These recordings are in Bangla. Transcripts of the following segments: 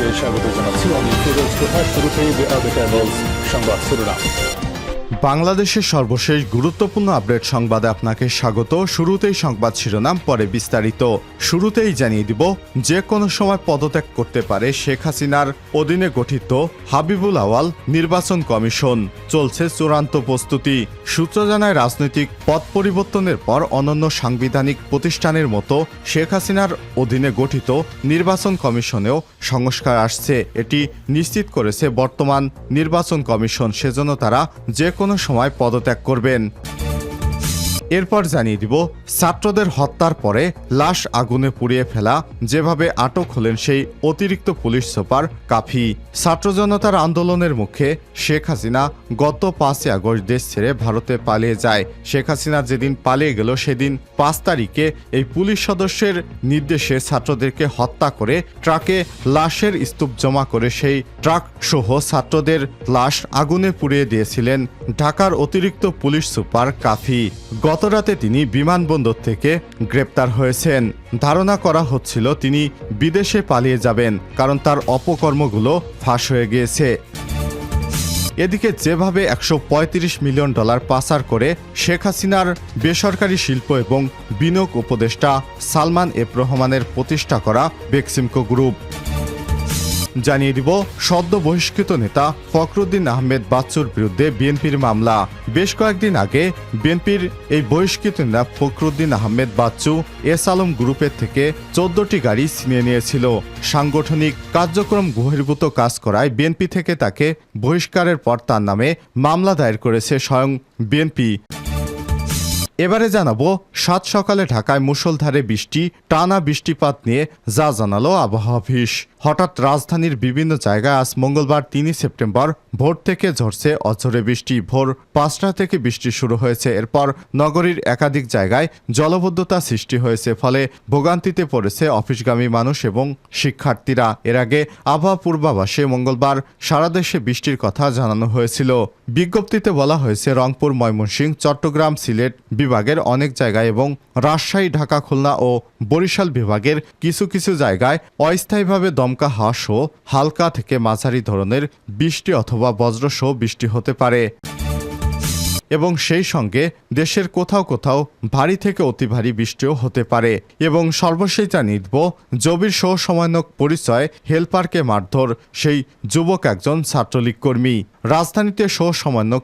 আপনাদেরকে স্বাগত জানাচ্ছি আমি ফিরোজ প্রধান শুরুতেই দ্য টাইমস সংবাদ শিরোনাম বাংলাদেশের সর্বশেষ গুরুত্বপূর্ণ আপডেট সংবাদে আপনাকে স্বাগত। শুরুতেই সংবাদ শিরোনাম, পরে বিস্তারিত। শুরুতেই জানিয়ে দিব যে কোনো সময় পদত্যাগ করতে পারে শেখ হাসিনার অধীনে গঠিত হাবিবুল আওয়াল নির্বাচন কমিশন। চলছে চূড়ান্ত প্রস্তুতি। সূত্র জানায়, রাজনৈতিক পথ পরিবর্তনের পর অনন্য সাংবিধানিক প্রতিষ্ঠানের মতো শেখ হাসিনার অধীনে গঠিত নির্বাচন কমিশনেও সংস্কার আসছে। এটি নিশ্চিত করেছে বর্তমান নির্বাচন কমিশন। সেজন্য তারা যে কোনো সময় পদত্যাগ করবেন। এরপর জানিয়ে দিব, ছাত্রদের হত্যার পরে লাশ আগুনে পুড়িয়ে ফেলা, যেভাবে আটক হলেন সেই অতিরিক্ত পুলিশ সুপার কাফি। ছাত্র জনতার আন্দোলনের মুখে শেখ হাসিনা গত পাঁচই আগস্ট দেশ ছেড়ে ভারতে পালিয়ে যায়। শেখ হাসিনা যেদিন পালিয়ে গেল, সেদিন পাঁচ তারিখে এই পুলিশ সদস্যের নির্দেশে ছাত্রদেরকে হত্যা করে ট্রাকে লাশের স্তূপ জমা করে সেই ট্রাক সহ ছাত্রদের লাশ আগুনে পুড়িয়ে দিয়েছিলেন ঢাকার অতিরিক্ত পুলিশ সুপার কাফি। গতরাতে তিনি বিমানবন্দর থেকে গ্রেপ্তার হয়েছেন। ধারণা করা হচ্ছিল তিনি বিদেশে পালিয়ে যাবেন, কারণ তার অপকর্মগুলো ফাঁস হয়ে গিয়েছে। এদিকে যেভাবে একশো পঁয়ত্রিশ মিলিয়ন ডলার পাচার করে শেখ হাসিনার বেসরকারি শিল্প এবং বিনিয়োগ উপদেষ্টা সালমান এফ রহমানের প্রতিষ্ঠা করা বেক্সিমকো গ্রুপ। জানিয়ে দিব, সদ্য বহিষ্কৃত নেতা ফখরুদ্দিন আহমেদ বাচ্চুর বিরুদ্ধে বিএনপির মামলা। বেশ কয়েকদিন আগে বিএনপির এই বহিষ্কৃত নেতা ফখরুদ্দিন আহমেদ বাচ্চু এস আলম গ্রুপের থেকে চোদ্দটি গাড়ি ছিনিয়ে নিয়েছিল। সাংগঠনিক কার্যক্রম বহির্ভূত কাজ করায় বিএনপি থেকে তাকে বহিষ্কারের পর তার নামে মামলা দায়ের করেছে স্বয়ং বিএনপি। এবারে জানাব, সাত সকালে ঢাকায় মুষলধারে বৃষ্টি, টানা বৃষ্টিপাত নিয়ে যা জানালো আবহাওয়া হঠাৎ রাজধানীর বিভিন্ন জায়গায় আজ মঙ্গলবার তিনই সেপ্টেম্বর ভোর থেকে ঝরছে অঝরে বৃষ্টি। ভোর পাঁচটা থেকে বৃষ্টি শুরু হয়েছে। এরপর নগরীর একাধিক জায়গায় জলবদ্ধতা সৃষ্টি হয়েছে। ফলে ভোগান্তিতে পড়েছে অফিসগামী মানুষ এবং শিক্ষার্থীরা। এর আগে আবহাওয়া পূর্বাভাসে মঙ্গলবার সারা দেশে বৃষ্টির কথা জানানো হয়েছিল। বিজ্ঞপ্তিতে বলা হয়েছে, রংপুর, ময়মনসিংহ, চট্টগ্রাম, সিলেট বিভাগের অনেক জায়গায় এবং রাজশাহী, ঢাকা, খুলনা ও বরিশাল বিভাগের কিছু কিছু জায়গায় অস্থায়ীভাবে দমকা হাঁসও হালকা থেকে মাঝারি ধরনের বৃষ্টি অথবা বজ্রসহ বৃষ্টি হতে পারে। এবং সেই সঙ্গে দেশের কোথাও কোথাও ভারী থেকে অতি ভারী বৃষ্টিও হতে পারে এবং সর্বশেষ জানিয়ে জবির সহ পরিচয় হেলপারকে মারধর সেই যুবক একজন ছাত্রলীগ কর্মী। রাজধানীতে সহ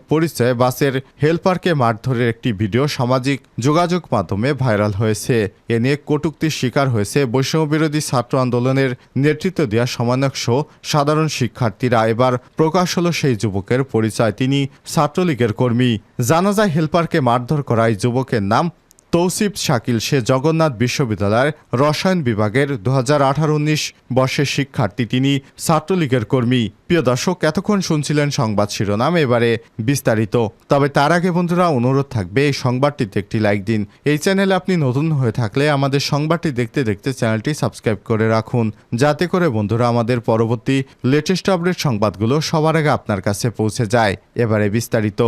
পরিচয় বাসের হেলপারকে মারধরের একটি ভিডিও সামাজিক যোগাযোগ মাধ্যমে ভাইরাল হয়েছে। এ নিয়ে কটুক্তির শিকার হয়েছে বৈষম্য বিরোধী ছাত্র আন্দোলনের নেতৃত্ব দেওয়া সমন্বয়ক সহ সাধারণ শিক্ষার্থীরা। এবার প্রকাশ হলো সেই যুবকের পরিচয়, তিনি ছাত্রলীগের কর্মী। জানা যায় হেলপারকে মারধর করা এই যুবকের নাম তৌসিফ শাকিল। সে জগন্নাথ বিশ্ববিদ্যালয়ের রসায়ন বিভাগের দু হাজার আঠারো উনিশ বর্ষের শিক্ষার্থী। তিনি ছাত্রলীগের কর্মী। প্রিয় দর্শক, এতক্ষণ শুনছিলেন সংবাদ শিরোনাম, এবারে বিস্তারিত। তবে তার আগে বন্ধুরা, অনুরোধ থাকবে, এই সংবাদটিতে একটি লাইক দিন। এই চ্যানেলে আপনি নতুন হয়ে থাকলে আমাদের সংবাদটি দেখতে দেখতে চ্যানেলটি সাবস্ক্রাইব করে রাখুন। যাতে করে বন্ধুরা, আমাদের পরবর্তী লেটেস্ট আপডেট সংবাদগুলো সবার আগে আপনার কাছে পৌঁছে যায়। এবারে বিস্তারিত।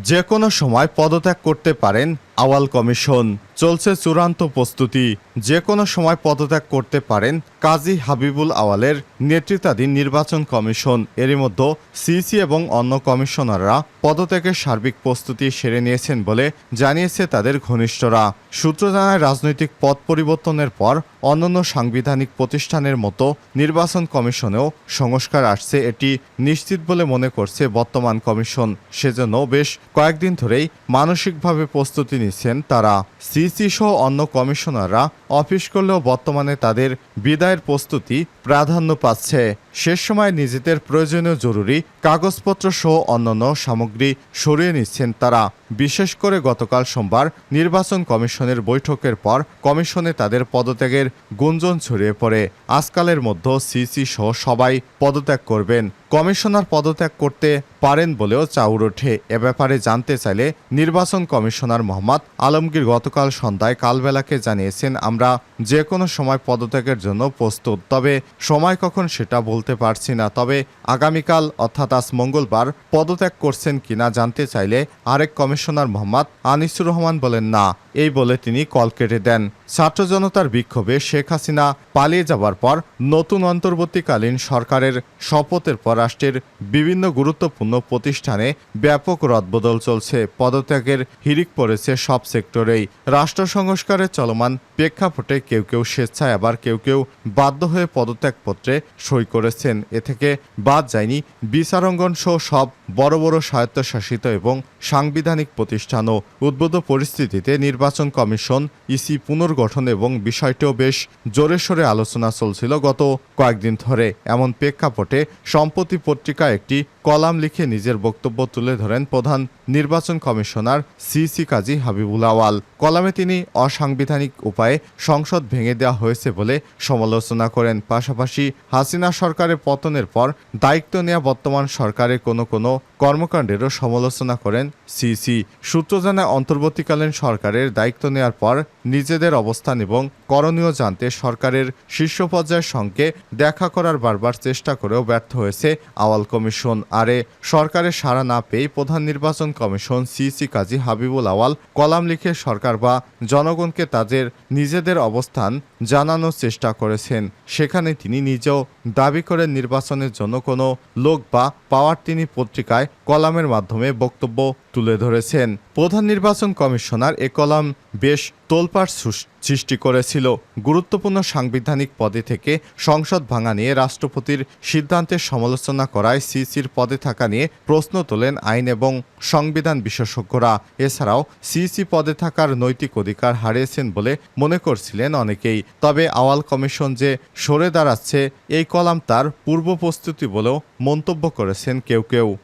যে কোনো সময় পদত্যাগ করতে পারেন আওয়াল কমিশন। চলছে চূড়ান্ত প্রস্তুতি। যে কোনো সময় পদত্যাগ করতে পারেন কাজী হাবিবুল আওয়ালের নেতৃত্বাধীন নির্বাচন কমিশন। এরই মধ্যে সিসি এবং অন্য কমিশনাররা পদত্যাগের সার্বিক প্রস্তুতি সেরে নিয়েছেন বলে জানিয়েছে তাদের ঘনিষ্ঠরা। সূত্র জানায়, রাজনৈতিক পদ পরিবর্তনের পর অন্যান্য সাংবিধানিক প্রতিষ্ঠানের মতো নির্বাচন কমিশনেও সংস্কার আসছে এটি নিশ্চিত বলে মনে করছে বর্তমান কমিশন। সেজন্য বেশ কয়েকদিন ধরেই মানসিকভাবে প্রস্তুতি নিচ্ছেন তারা সিসি সহ অন্য কমিশনাররা অফিস করলেও বর্তমানে তাদের বিদায়ের প্রস্তুতি প্রাধান্য পাচ্ছে। শেষ সময় নিজেদের প্রয়োজনীয় জরুরি কাগজপত্র সহ অন্যান্য সামগ্রী সরিয়ে নিচ্ছেন তারা। বিশেষ করে গতকাল সোমবার নির্বাচন কমিশনের বৈঠকের পর কমিশনে তাদের পদত্যাগের গুঞ্জন ছড়িয়ে পড়ে। আজকালের মধ্যে সিসি সহ সবাই পদত্যাগ করবেন। কমিশনার পদত্যাগ করতে পারেন বলেও চাউর ওঠে। এ ব্যাপারে জানতে চাইলে নির্বাচন কমিশনার মোহাম্মদ আলমগীর গতকাল সন্ধ্যায় কালবেলাকে জানিয়েছেন, আমরা যে কোনো সময় পদত্যাগের জন্য প্রস্তুত, তবে সময় কখন সেটা বলতে বলতে পারছি না, তবে আগামীকাল, অর্থাৎ আজ মঙ্গলবার, পদত্যাগ করছেন কিনা জানতে চাইলে আরেক কমিশনার মোহাম্মদ আনিসুর রহমান বলেন না। এই বলে তিনি কল কেটে দেন। ছাত্র জনতার বিক্ষোভে শেখ হাসিনা পালিয়ে যাবার পর নতুন অন্তর্বর্তীকালীন সরকারের শপথের পর রাষ্ট্রের বিভিন্ন গুরুত্বপূর্ণ প্রতিষ্ঠানে ব্যাপক রদবদল চলছে। পদত্যাগের হিড়িক পড়েছে সব সেক্টরেই। রাষ্ট্র সংস্কারের চলমান প্রেক্ষাপটে কেউ কেউ স্বেচ্ছায়, আবার কেউ কেউ বাধ্য হয়ে পদত্যাগপত্রে সই করেছেন। এ থেকে বাদ যায়নি বিচারাঙ্গন সহ সব বড় বড় স্বায়ত্তশাসিত এবং সাংবিধানিক প্রতিষ্ঠানও উদ্বুদ্ধ পরিস্থিতিতে নির্বাচন কমিশন, ইসি পুনর্গঠন এবং বিষয়টিও বেশ জোরে সোরে আলোচনা চলছিল গত কয়েকদিন ধরে। এমন প্রেক্ষাপটে সম্প্রতি পত্রিকা একটি কলাম লিখে নিজের বক্তব্য তুলে ধরেন প্রধান নির্বাচন কমিশনার সিসি কাজী হাবিবুল আওয়াল। কলামে তিনি অসাংবিধানিক উপায়ে সংসদ ভেঙে দেওয়া হয়েছে বলে সমালোচনা করেন। পাশাপাশি হাসিনা সরকারের পতনের পর দায়িত্ব নেওয়া বর্তমান সরকারের কোনো কোনো কর্মকাণ্ডেরও সমালোচনা করেন সিসি। সূত্র জানায়, অন্তর্বর্তীকালীন সরকারের দায়িত্ব নেওয়ার পর নিজেদের অবস্থান এবং করণীয় জানতে সরকারের শীর্ষ পর্যায়ের সঙ্গে দেখা করার বারবার চেষ্টা করেও ব্যর্থ হয়েছে আওয়াল কমিশন। আরে, সরকারের সাড়া না পেয়ে প্রধান নির্বাচন commission CEC Kazi Habibul Awal column লিখে সরকার বা জনগণকে তাদের নিজেদের অবস্থান জানানোর চেষ্টা করেছেন। সেখানে তিনি নিজেও দাবি করেন নির্বাচনের জন্য কোনো লোক বা পাওয়ার তিনি পত্রিকায় কলামের মাধ্যমে বক্তব্য তুলে ধরেছেন। প্রধান নির্বাচন কমিশনার এ কলাম বেশ তোলপাড় সৃষ- সৃষ্টি করেছিল। গুরুত্বপূর্ণ সাংবিধানিক পদে থেকে সংসদ ভাঙা নিয়ে রাষ্ট্রপতির সিদ্ধান্তের সমালোচনা করায় সিসির পদে থাকা নিয়ে প্রশ্ন তোলেন আইন এবং সংবিধান বিশেষজ্ঞরা। এছাড়াও সিসি পদে থাকার নৈতিক অধিকার হারিয়েছেন বলে মনে করছিলেন অনেকেই। তবে আওয়াল কমিশন যে সরে দাঁড়াচ্ছে, এই কলাম তার পূর্ব প্রস্তুতি বলেও মন্তব্য করেছেন কেউ কেউ।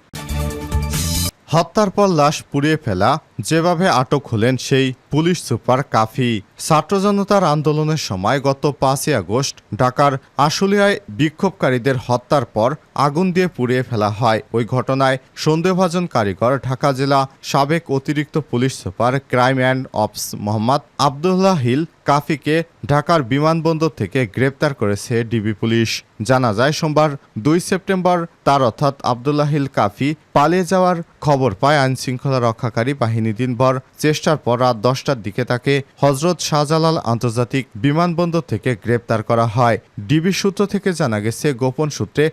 হত্যার পর লাশ পুড়িয়ে ফেলা, যেভাবে আটক হলেন সেই পুলিশ সুপার কাফি। ছাত্র জনতার আন্দোলনের সময় গত পাঁচই আগস্ট ঢাকার আশুলিয়ায় বিক্ষোভকারীদের হত্যার পর আগুন দিয়ে পুড়িয়ে ফেলা হয়। ওই ঘটনায় সন্দেহভাজন কারিগর, ঢাকা জেলা সাবেক অতিরিক্ত police super, crime and ops Mohammad Abdullah Hil কাফিকে ঢাকার বিমানবন্দর থেকে গ্রেপ্তার করেছে ডিবি পুলিশ। জানা যায়, সোমবার দুই সেপ্টেম্বর তার অর্থাৎ আবদুল্লাহ হিল কাফি পালিয়ে যাওয়ার খবর পায় আইন শৃঙ্খলা রক্ষাকারী বাহিনী দিনভর চেষ্টার পর রাত দশটার দিকে তাকে হজরত শাহজালাল আন্তর্জাতিক বিমানবন্দর থেকে গ্রেপ্তার করা হয়। ডিবি সূত্র থেকে জানা গেছে, গোপন সূত্রে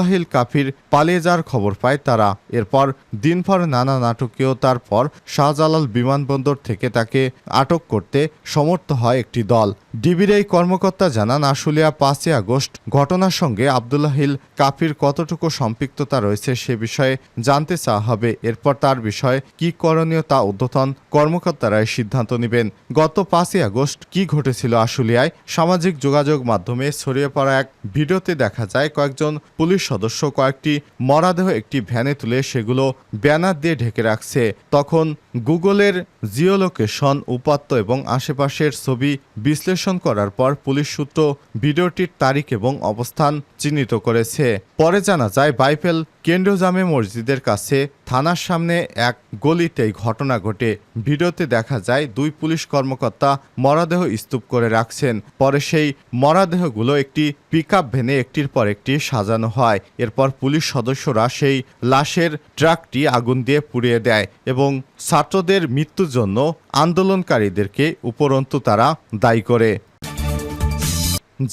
আবদুল্লাহিল কাফির পালিয়ে যাওয়ার খবর পায় তারা। এরপর দিনভর নানা নাটকীয়তার পর শাহজালাল বিমানবন্দর থেকে তাকে আটক করতে সমর্থ হয় একটি দল। ডিবির এই কর্মকর্তা জানান, আশুলিয়া পাঁচই আগস্ট ঘটনার সঙ্গে আবদুল্লাহিল কাফির কতটুকু সম্পৃক্ততা রয়েছে সে বিষয়ে জানতে চাওয়া হবে। এরপর তার বিষয়ে কি করণীয় তা ঊর্ধ্বতন কর্মকর্তারাই সিদ্ধান্ত নেবেন। গত পাঁচই আগস্ট কি ঘটেছিল আশুলিয়ায়? সামাজিক যোগাযোগ মাধ্যমে ছড়িয়ে পড়া এক ভিডিওতে দেখা যায়, কয়েকজন পুলিশ সদস্য কয়েকটি মরাদেহ একটি ভ্যানে তুলে সেগুলো ব্যানার দিয়ে ঢেকে রাখছে। তখন গুগলের জিওলোকেশন, উপাত্ত এবং আশেপাশের ছবি বিশ্লেষণ করার পর পুলিশ সূত্র ভিডিওটির তারিখ এবং অবস্থান চিহ্নিত করেছে। পরে জানা যায়, বাইফেল কেন্দ্রীয় জামে মসজিদের কাছে থানার সামনে এক গলিতেই ঘটনা ঘটে। ভিডিওতে দেখা যায়, দুই পুলিশ কর্মকর্তা মরাদেহ স্তূপ করে রাখছেন। পরে সেই মরাদেহগুলো একটি পিকআপ ভ্যানে একটির পর একটি সাজানো হয়। এরপর পুলিশ সদস্যরা সেই লাশের ট্রাকটি আগুন দিয়ে পুড়িয়ে দেয় এবং ছাত্রদের মৃত্যুর জন্য আন্দোলনকারীদেরকে উপরন্তু তারা দায়ী করে।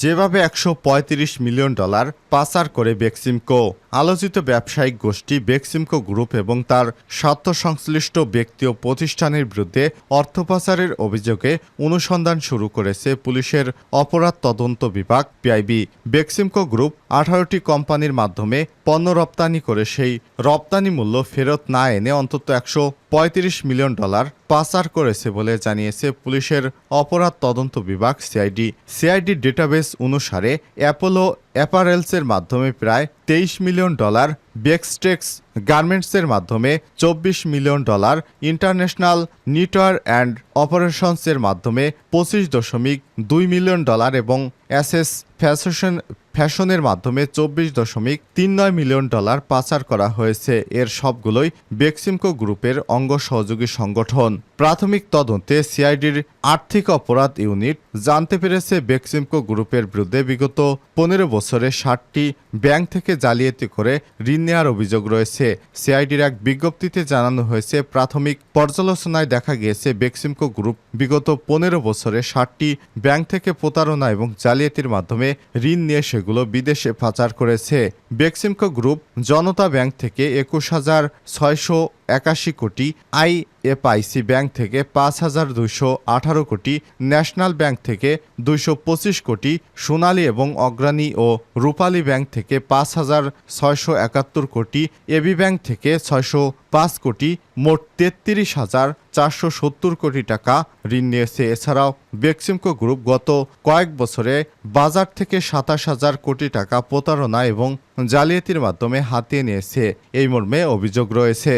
যেভাবে একশো পঁয়ত্রিশ মিলিয়ন ডলার পাচার করে বেক্সিমকো আলোচিত ব্যবসায়িক গোষ্ঠী বেক্সিমকো গ্রুপ এবং তার স্বার্থ সংশ্লিষ্ট ব্যক্তি ও প্রতিষ্ঠানের বিরুদ্ধে অর্থ পাচারের অভিযোগে অনুসন্ধান শুরু করেছে পুলিশের অপরাধ তদন্ত বিভাগ, পিআইবি। বেক্সিমকো গ্রুপ আঠারোটি কোম্পানির মাধ্যমে পণ্য রপ্তানি করে সেই রপ্তানি মূল্য ফেরত না এনে অন্তত একশো পঁয়ত্রিশ মিলিয়ন ডলার পাচার করেছে বলে জানিয়েছে পুলিশের অপরাধ তদন্ত বিভাগ, সিআইডি। সিআইডি ডেটাবেস অনুসারে অ্যাপোলো অ্যাপারেলসের মাধ্যমে প্রায় তেইশ মিলিয়ন ডলার বেক্সটেক্স গার্মেন্টসের মাধ্যমে চব্বিশ million dollar, international knitwear and অপারেশনসের মাধ্যমে পঁচিশ দশমিক দুই মিলিয়ন ডলার এবং অ্যাসেস ফ্যাশন ফ্যাশনের মাধ্যমে চব্বিশ দশমিক তিন নয় মিলিয়ন ডলার পাচার করা হয়েছে। এর সবগুলোই বেক্সিমকো গ্রুপের অঙ্গ সহযোগী সংগঠন। প্রাথমিক তদন্তে সিআইডির আর্থিক অপরাধ ইউনিট জানতে পেরেছে বেক্সিমকো গ্রুপের বিরুদ্ধে বিগত পনেরো বছরে ষাটটি ব্যাংক থেকে জালিয়াতি করে ঋণ নেওয়ার অভিযোগ রয়েছে। সিআইডির এক বিজ্ঞপ্তিতে জানানো হয়েছে, প্রাথমিক পর্যালোচনায় দেখা গিয়েছে, বেক্সিমকো গ্রুপ বিগত পনেরো বছরে ষাটটি ব্যাংক থেকে প্রতারণা এবং জালিয়াতির মাধ্যমে ঋণ নিয়ে সেগুলো বিদেশে পাচার করেছে। বেক্সিমকো গ্রুপ জনতা ব্যাংক থেকে একুশ হাজার ছয়শো একাশি কোটি আই আইএফআইসি ব্যাংক থেকে পাঁচ হাজার দুইশো আঠারো কোটি ন্যাশনাল ব্যাংক থেকে দুইশো পঁচিশ কোটি সোনালী এবং অগ্রণী ও রূপালী ব্যাংক থেকে পাঁচ হাজার ছয়শো একাত্তর কোটি এবি ব্যাংক থেকে ছয়শো পাঁচ কোটি মোট তেত্রিশ হাজার চারশো সত্তর কোটি টাকা ঋণ নিয়েছে। এছাড়াও বেক্সিমকো গ্রুপ গত কয়েক বছরে বাজার থেকে সাতাশ হাজার কোটি টাকা প্রতারণা এবং জালিয়াতির মাধ্যমে হাতিয়ে নিয়েছে। এই মর্মে অভিযোগ রয়েছে।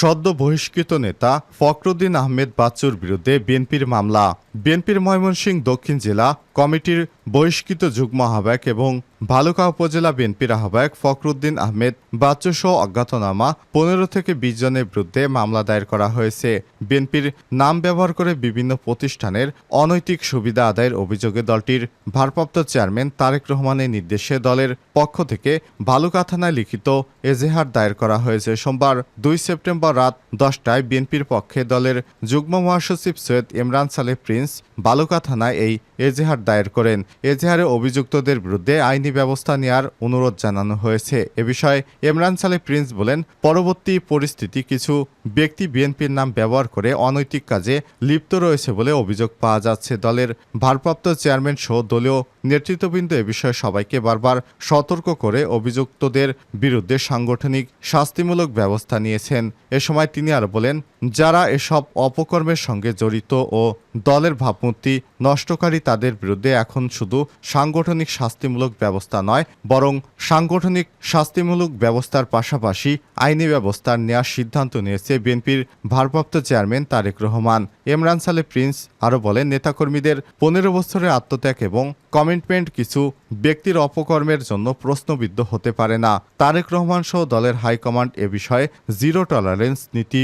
সদ্য বহিষ্কৃত নেতা ফখরুদ্দিন আহমেদ বাচ্চুর বিরুদ্ধে বিএনপির মামলা। বিএনপির ময়মনসিংহ দক্ষিণ জেলা কমিটির বহিষ্কৃত যুগ্ম আহ্বায়ক এবং ভালুকা উপজেলা বিএনপির আহ্বায়ক ফখরুদ্দিন আহমেদ বাচ্চু সহ অজ্ঞাতনামা পনেরো থেকে বিশ জনের বিরুদ্ধে মামলা দায়ের করা হয়েছে। বিএনপির নাম ব্যবহার করে বিভিন্ন প্রতিষ্ঠানের অনৈতিক সুবিধা আদায়ের অভিযোগে দলটির ভারপ্রাপ্ত চেয়ারম্যান তারেক রহমানের নির্দেশে দলের পক্ষ থেকে ভালুকা থানায় লিখিত এজেহার দায়ের করা হয়েছে। সোমবার দুই সেপ্টেম্বর রাত দশটায় বিএনপির পক্ষে দলের যুগ্ম মহাসচিব সৈয়দ ইমরান সালেহ প্রিন্স বালুকা থানায় এই এজেহার দায়ের করেন। এজেহারে অভিযুক্তদের বিরুদ্ধে আইনি ব্যবস্থা নেওয়ার অনুরোধ জানানো হয়েছে। এ বিষয়ে ইমরান সালে প্রিন্স বলেন, পরবর্তী পরিস্থিতি কিছু ব্যক্তি বিএনপির নাম ব্যবহার করে অনৈতিক কাজে লিপ্ত রয়েছে বলে অভিযোগ পাওয়া যাচ্ছে। দলের ভারপ্রাপ্ত চেয়ারম্যান সহ দলীয় নেতৃত্ববৃন্দ এ বিষয়ে সবাইকে বারবার সতর্ক করে অভিযুক্তদের বিরুদ্ধে সাংগঠনিক শাস্তিমূলক ব্যবস্থা নিয়েছেন। এ সময় তিনি আর বলেন, যারা এসব অপকর্মের সঙ্গে জড়িত ও দলের ভাবমূর্তি নষ্টকারী তাদের বিরুদ্ধে এখন শুধু সাংগঠনিক শাস্তিমূলক ব্যবস্থা নয়, বরং সাংগঠনিক শাস্তিমূলক ব্যবস্থার পাশাপাশি আইনি ব্যবস্থা নেওয়ার সিদ্ধান্ত নিয়েছে বিএনপির ভারপ্রাপ্ত চেয়ারম্যান তারেক রহমান। এমরান সালে প্রিন্স আরও বলেন, নেতাকর্মীদের পনেরো বছরের আত্মত্যাগ এবং কমিটমেন্ট কিছু ব্যক্তির অপকর্মের জন্য প্রশ্নবিদ্ধ হতে পারে না। তারেক রহমান সহ দলের হাইকমান্ড এ বিষয়ে জিরো টলারেন্স নীতি